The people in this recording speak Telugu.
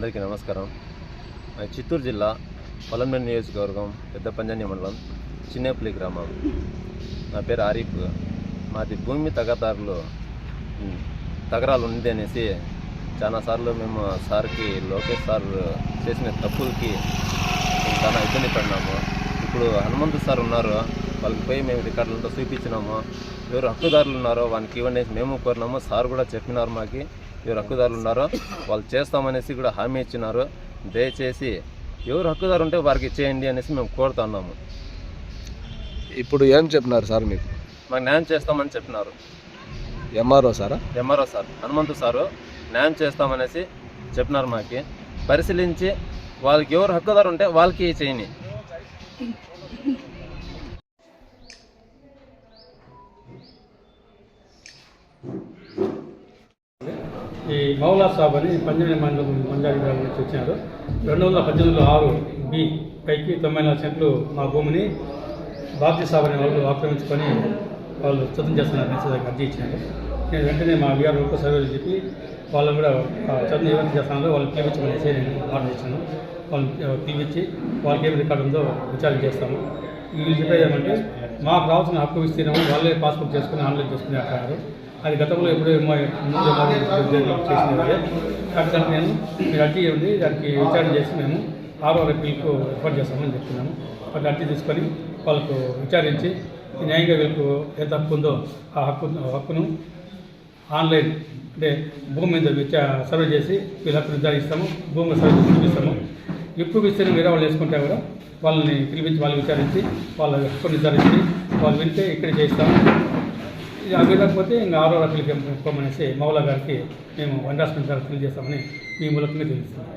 అందరికీ నమస్కారం. చిత్తూరు జిల్లా పొలంనేని నియోజకవర్గం పెద్ద పంజాని మండలం చిన్నపల్లి గ్రామం. నా పేరు ఆరిఫ్. మాది భూమి తగదారులు తగరాలు ఉంది అనేసి చాలాసార్లు మేము సార్కి లోకేష్ సార్ చేసిన తప్పులకి చాలా ఇబ్బంది పడినాము. ఇప్పుడు హనుమంతు సార్ ఉన్నారు. వాళ్ళకి పోయి మేము రికార్డులతో చూపించినాము. ఎవరు హక్కుదారులు ఉన్నారో వానికి ఇవ్వండి మేము కోరినాము. సార్ కూడా చెప్పినారు మాకు. ఎవరు హక్కుదారులు ఉన్నారో వాళ్ళు చేస్తామనేసి కూడా హామీ ఇచ్చినారు. దయచేసి ఎవరు హక్కుదారు ఉంటే వారికి ఇచ్చేయండి అనేసి మేము కోరుతున్నాము ఇప్పుడు ఏం చెప్పినారు సార్ మీకు? మాకు న్యాయం చేస్తామని చెప్పినారు. ఎంఆర్ఓ సారా? ఎంఆర్ఓ సార్ హనుమంతు సారు న్యాయం చేస్తామనేసి చెప్పినారు మాకి. పరిశీలించి వాళ్ళకి ఎవరు హక్కుదారు ఉంటే వాళ్ళకి చేయని మౌలా సాబ్ అని పంజాబీ మండలం పంజాబీ గ్రామం నుంచి వచ్చినారు. రెండు వందల పద్దెనిమిదిలో ఆరు బి పైకి తొంభై నాలుగు సెంట్లు మా భూమిని బాబ్జీ సాబ్ అనే వాళ్ళు ఆక్రమించుకొని వాళ్ళు చదువు చేస్తున్నారు మెసేజ్ అర్జీ ఇచ్చినారు. నేను వెంటనే మా విఆర్ ఒక సర్వేలు చెప్పి వాళ్ళని కూడా చదువు ఏమైతే చేస్తున్నారో వాళ్ళు పిలిపించమనేసి నేను ఆర్డర్ ఇచ్చాను. వాళ్ళని ఆ, పిలిపించి వాళ్ళకి ఏమి రికార్డు ఉందో విచారణ చేస్తాము. వీళ్ళు చెప్పేది ఏమంటే మాకు రావాల్సిన హక్కు విస్తీర్ణం వాళ్ళే పాస్బుక్ చేసుకుని ఆన్లైన్ చేసుకుని అంటారు అది గతంలో ఎప్పుడో ముందు చేసిన కాబట్టి నేను మీరు అర్జీ ఉంది దానికి విచారణ చేసి మేము ఆరో రేపులకు రిఫర్ చేస్తామని చెప్తున్నాము. వాళ్ళు అర్జీ తీసుకొని వాళ్ళకు విచారించి న్యాయంగా వీళ్ళకు ఎంత హక్కు ఉందో ఆ హక్కు హక్కును ఆన్లైన్ అంటే భూమి మీద విచా సర్వే చేసి వీళ్ళ హక్కు నిర్ధారిస్తాము భూమి సర్వే చూపిస్తాము. ఎక్కువ విస్తీర్ణం వేరే వాళ్ళు వేసుకుంటే కూడా వాళ్ళని పిలిపించి వాళ్ళు విచారించి వాళ్ళ హక్కు నిర్ధారించి వాళ్ళు వింటే ఇక్కడ చేస్తాము అవి లేకపోతే ఇంకా ఆరో రకాలకి పంపమనేసి మౌలా గారికి మేము వన్ హాస్పిటల్ ఫిల్ చేస్తామని మీ మూలకంగా తెలుస్తున్నాం